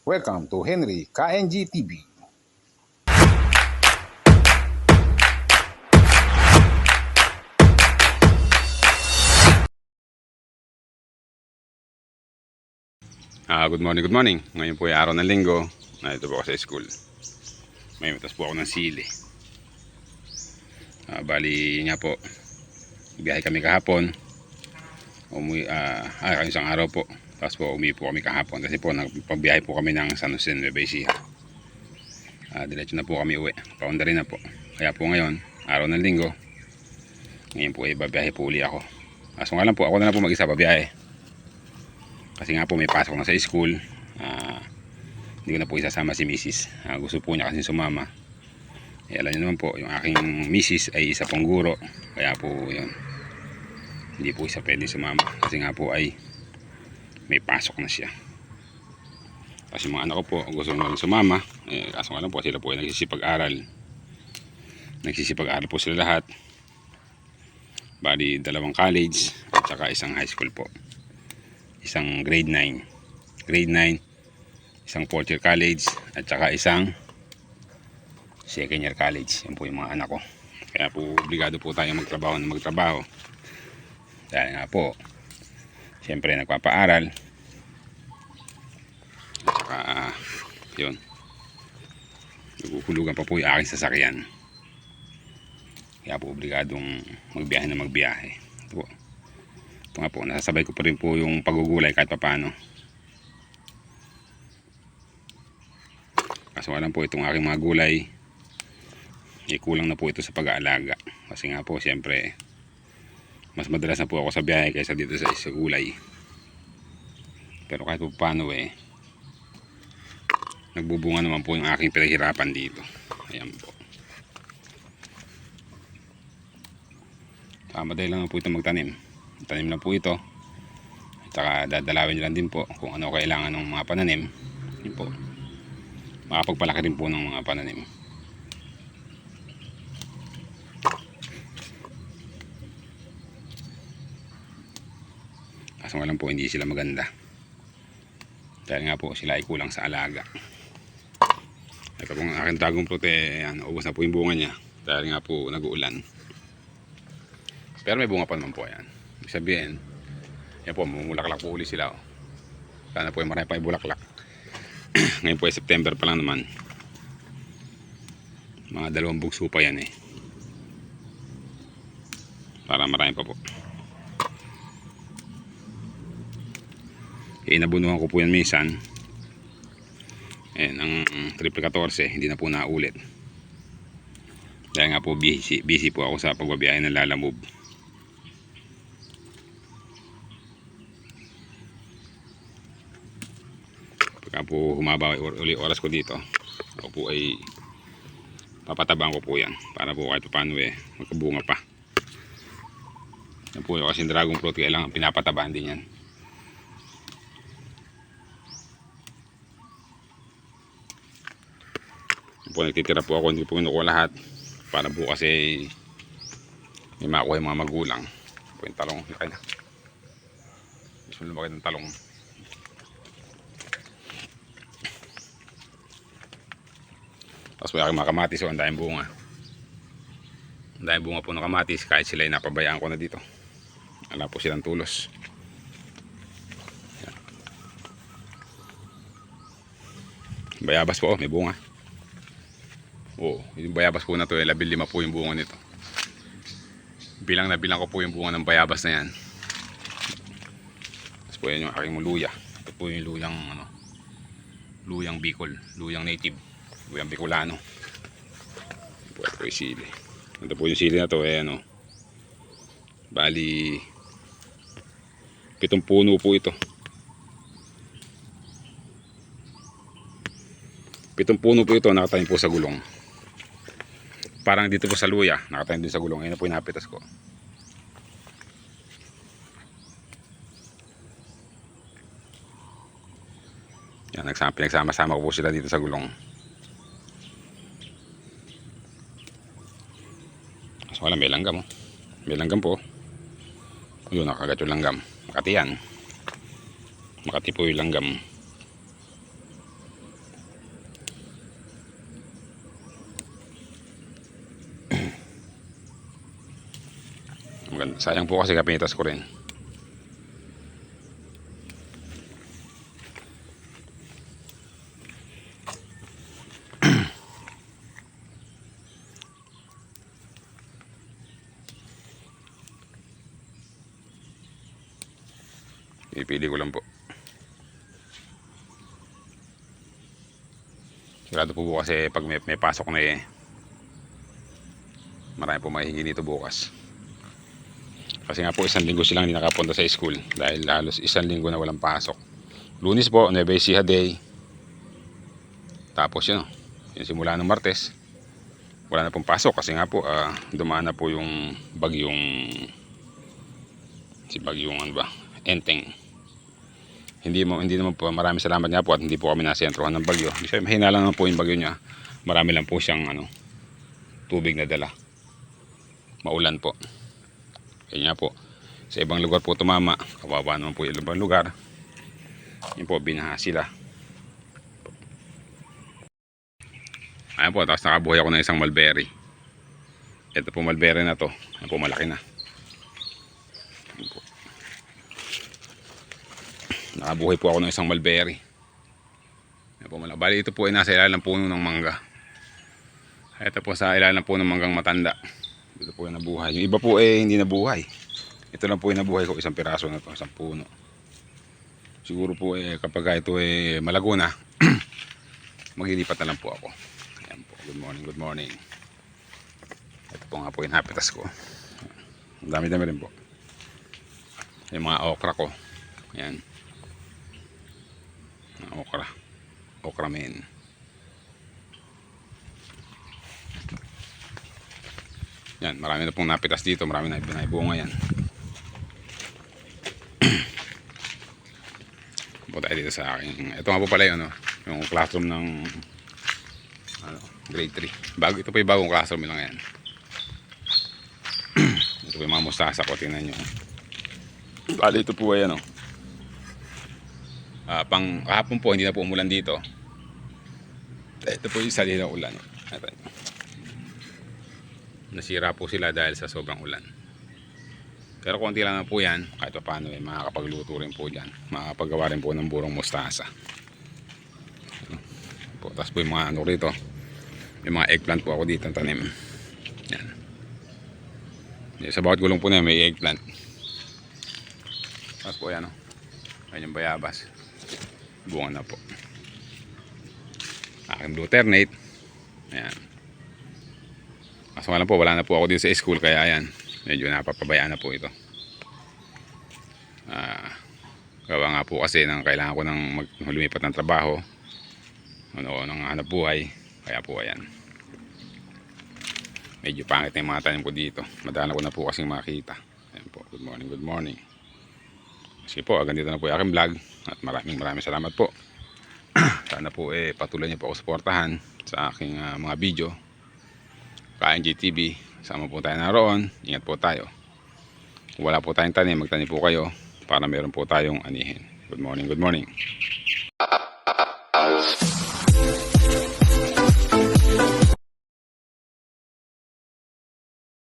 Welcome to Henry KNG TV. Ah, good morning, good morning. Ngayon po ay araw ng linggo. Nandito po ako sa school. May mitas po ako ng sili. Ah, bali nga po. Biyahe kami kahapon. Umuwi, ah, ah, isang araw po. Tapos po umuwi po kami kahapon kasi po nagpagbiyahe po kami ng San Jose, Nueva Ecija. Ah, diretso na po kami uwi. Paunda rin na po. Kaya po ngayon, araw ng linggo. Ngayon po ay babiyahe po uli ako. Kaso nga lang po, ako na lang po mag-isa babiyahe kasi nga po may pasok na sa school Ah, hindi ko na po isasama si Mrs. Ah, gusto po niya kasi sumama eh, alam niyo naman po yung aking Mrs. ay isa pong guro kaya po yun hindi po isa pwede sumama kasi nga po ay may pasok na siya. Kasi mga anak ko po gusto na rin sumama eh, kaso nga lang po sila po ay nagsisipag-aral. Nagsisipag-aral po sila lahat. Bali dalawang college at saka isang high school po. Isang grade 9 grade 9 isang fourth year college at saka isang second year college. Yan po yung mga anak ko. Kaya po obligado po tayo magtrabaho na magtrabaho. Dahil nga po siyempre nagpapaaral. Saka yun. Naguhulugan pa po yung aking sasakyan. Kaya po obligadong magbiyahe na magbiyahe. Ito po. Ito nga po, nasasabay ko pa rin po yung pagugulay kahit papano. Kaso lang po itong aking mga gulay, eh, kulang na po ito sa pag-aalaga. Kasi nga po, siyempre, mas madalas na po ako sa biyahe kaysa dito sa, sa gulay. Pero kahit po paano eh, nagbubunga naman po yung aking pinaghirapan dito. Ayan po. Ah, madali lang po ito magtanim tanim na po ito at saka dadalawin nyo lang din po kung ano kailangan ng mga pananim yun po makapagpalaki rin po ng mga pananim kaso nga lang po hindi sila maganda dahil nga po sila ay kulang sa alaga ito pong aking tagong prote yan, ubos na po yung bunga niya dahil nga po nag-uulan pero may bunga pa naman po yan Ibig sabihin, yan po, mumulaklak po uli sila. Oh. Sana po ay marami pa ibulaklak. Ngayon po ay September pa lang naman. Mga dalawang bugso pa yan eh. Para marami pa po. Eh, nabunuhan ko po yan minsan. Ayan, ang triple 14, hindi na po naulit. Dahil nga po busy, busy po ako sa pagbabiyahe ng lalamove. pagka po humaba uli oras ko dito ako po ay papatabang ko po yan para po kahit paano eh magkabunga pa yan po yung kasi dragon fruit kailangan pinapatabahan din yan po nagtitira po ako hindi po kinukuha lahat para po kasi may makuha yung mga magulang po yung talong laki na gusto lumaki ng talong Tapos may aking mga kamatis, oh, ang daming bunga. Ang daming bunga po ng kamatis kahit sila ay napabayaan ko na dito. Wala po silang tulos. Bayabas po, oh, may bunga. Oo, yung bayabas po na to, eh, labil lima po yung bunga nito. Bilang na bilang ko po yung bunga ng bayabas na yan. Tapos po yan yung aking luya. Ito po yung luyang, ano, luyang Bicol, luyang native. Luyang Bicolano. Po ito yung sili. Ito po yung sili na to, eh, ano, bali, pitong puno po ito. Pitong puno po ito, nakatayin po sa gulong. Parang dito po sa luya, nakatayin din sa gulong. Ayun na po yung napitas ko. Yan, nagsama, pinagsama-sama ko po sila dito sa gulong. So, wala, may langgam. Oh. May langgam po. Yun, nakagat yung langgam. Makati yan. Makati po yung langgam. Maganda. Sayang po kasi kapitas ko rin. Pipili ko lang po. Sigurado po po kasi pag may, may pasok na eh, marami po mahihingi dito bukas. Kasi nga po isang linggo silang hindi nakapunta sa school dahil halos isang linggo na walang pasok. Lunes po, Nueva Ecija Day. Tapos yun, yung simula ng Martes, wala na pong pasok kasi nga po ah, dumaan na po yung bagyong si bagyong ano ba, Enteng. Hindi mo hindi naman po maraming salamat nga po at hindi po kami nasentrohan ng bagyo. Kasi mahina lang po yung bagyo niya. Marami lang po siyang ano tubig na dala. Maulan po. Kaya nga po. Sa ibang lugar po tumama. Kawawa naman po yung ibang lugar. Yun po, binaha sila. Ayan po, tapos nakabuhay ako ng isang mulberry. Ito po mulberry na to. Ayan po, malaki na. Ayan po. Nakabuhay po ako ng isang mulberry. Ayan po, malaki. Bali, ito po ay nasa ilalim ng puno ng mangga. Ito po sa ilalim ng puno ng manggang matanda. Ito po yung nabuhay. Yung iba po eh hindi nabuhay. Ito lang po yung nabuhay ko. Isang piraso na to. Isang puno. Siguro po eh kapag ito eh malago na, maglilipat na lang po ako. Ayan po. Good morning, good morning. Ito po nga po yung hapitas ko. Ang dami-dami rin po. Yung mga okra ko. Ayan. Okra. Okra men. Yan, marami na pong napitas dito, marami na ibinaybuo yan. Punta tayo dito sa akin. Ito nga po pala yun, no? yung classroom ng ano, grade 3. Bago, ito po yung bagong classroom lang yan. ito po yung mga mustasa ko, tingnan nyo. Bali, ito po ay ano. Ah, pang kahapon po, hindi na po umulan dito. Ito po yung sali ng ulan. Ito nasira po sila dahil sa sobrang ulan. Pero konti lang na po yan, kahit pa paano eh, makakapagluto rin po dyan. Makakapagawa rin po ng burong mustasa. Po, tapos po yung mga ano rito, yung mga eggplant po ako dito tanim. Yan. Sa bawat gulong po na may eggplant. Tapos po yan, oh. Ayan yung bayabas. Bunga na po. Aking blue ternate. Ayan. Kaso nga lang po, wala na po ako dito sa school kaya ayan, medyo napapabayaan na po ito. Ah, gawa nga po kasi nang kailangan ko ng mag, lumipat ng trabaho, ano, ng hanap buhay, kaya po ayan. Medyo pangit na yung mga tanim ko dito. Madala ko na po kasing makita. Ayan po, good morning, good morning. Sige po, hanggang dito na po yung aking vlog. At maraming maraming salamat po. Sana po eh patuloy niyo po ako suportahan sa aking ah, mga video. KNG TV. Sama po tayo naroon. Ingat po tayo. Kung wala po tayong tanim, magtanim po kayo para meron po tayong anihin. Good morning, good morning.